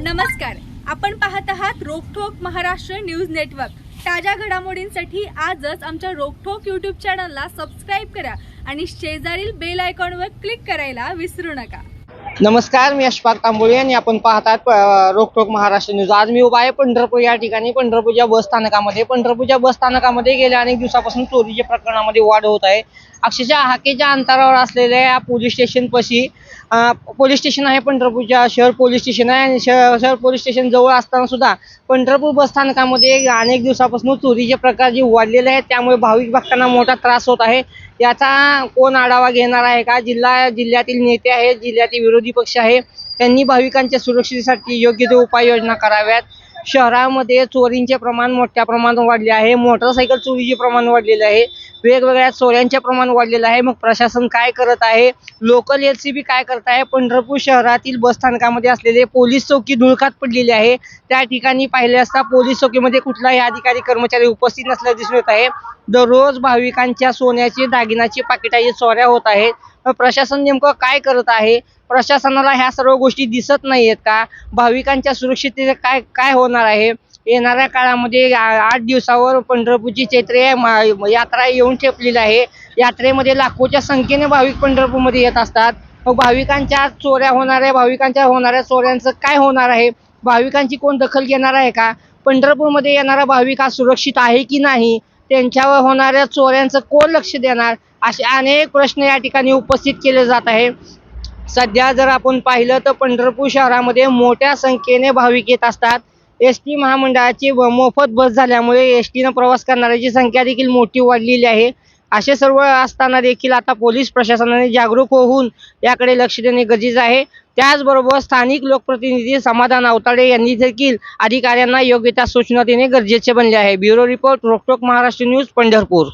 नमस्कार. आपण पाहत आहात रोकठोक महाराष्ट्र न्यूज नेटवर्क. ताज्या घडामोडींसाठी आजच आमच्या रोकठोक यूट्यूब चॅनलला सबस्क्राईब करा आणि शेजारील बेल आयकॉनवर क्लिक करायला विसरू नका. नमस्कार मी अशफाक तांबोळी आणि आपण पाहतात अ, रोकटोक महाराष्ट्र न्यूज. आज मी उभा आहे पंढरपूर या ठिकाणी. पंढरपूरच्या बस स्थानकामध्ये. पंढरपूरच्या बस स्थानकामध्ये गेल्या अनेक दिवसापासून चोरीच्या प्रकरणामध्ये वाढ होत आहे. अक्षरशः हाकेच्या अंतरावर असलेल्या या पोलीस स्टेशनपाशी पोलीस स्टेशन आहे पंढरपूरच्या शहर पोलीस स्टेशन आहे आणि शहर शहर पोलीस स्टेशन जवळ असताना सुद्धा पंढरपूर बस स्थानकामध्ये अनेक दिवसापासून चोरीचे प्रकार जे वाढलेले आहेत त्यामुळे भाविक भक्तांना मोठा त्रास होत आहे. याचा कोण आढावा घेणार आहे का? जिल्हा जिल्ह्यातील नेते आहेत जिल्ह्यातील विरोधी पक्ष आहे त्यांनी भाविकांच्या सुरक्षेसाठी योग्य ते उपाययोजना कराव्यात. शहरामध्ये चोरींचे प्रमाण मोठ्या प्रमाणात वाढले आहे मोटरसायकल चोरीचे प्रमाण वाढलेले आहे. वेगवेगळ्या चोऱ्यांचे प्रमाण वाढलेलं आहे. मग प्रशासन काय करत आहे? लोकल एल सी बी काय करत आहे? पंढरपूर शहरातील बस स्थानकामध्ये असलेले पोलीस चौकी धुळकात पडलेली आहे. त्या ठिकाणी पाहिले असता पोलीस चौकीमध्ये कुठलाही अधिकारी कर्मचारी उपस्थित नसल्याचे दिसून येत आहे. दररोज भाविकांच्या सोन्याची दागिनाची पाकिटाची चोऱ्या होत आहेत. प्रशासन नेमकं काय करत आहे? प्रशासनाला ह्या सर्व गोष्टी दिसत नाही आहेत का? भाविकांच्या सुरक्षिततेचे काय काय होणार आहे? येणाऱ्या काळामध्ये आठ दिवसावर पंढरपूरची चैत्र मा- यात्रा येऊन ठेपलेली आहे. यात्रेमध्ये लाखोच्या संख्येने भाविक पंढरपूरमध्ये येत असतात. मग भाविकांच्या चोऱ्या होणाऱ्या भाविकांच्या होणाऱ्या चोऱ्यांचं काय होणार आहे? भाविकांची कोण दखल घेणार आहे का? पंढरपूरमध्ये येणारा भाविक हा सुरक्षित आहे की नाही? त्यांच्यावर होणाऱ्या चोऱ्यांचं कोण लक्ष देणार? असे अनेक प्रश्न या ठिकाणी उपस्थित केले जात आहे. सध्या जर आपण पाहिलं तर पंढरपूर शहरामध्ये मोठ्या संख्येने भाविक येत असतात. एस टी महामंडळाची मोफत बस झाल्यामुळे एस टीनं प्रवास करणाऱ्याची संख्या देखील मोठी वाढलेली आहे. असे सर्व असताना देखील आता पोलीस प्रशासनाने जागरूक होऊन याकडे लक्ष देणे गरजेचे आहे. त्याचबरोबर स्थानिक लोकप्रतिनिधी समाधान अवताडे यांनी देखील अधिकाऱ्यांना योग्य त्या सूचना देणे गरजेचे बनले आहे. Bureau report Roktok Maharashtra news Pandharpur.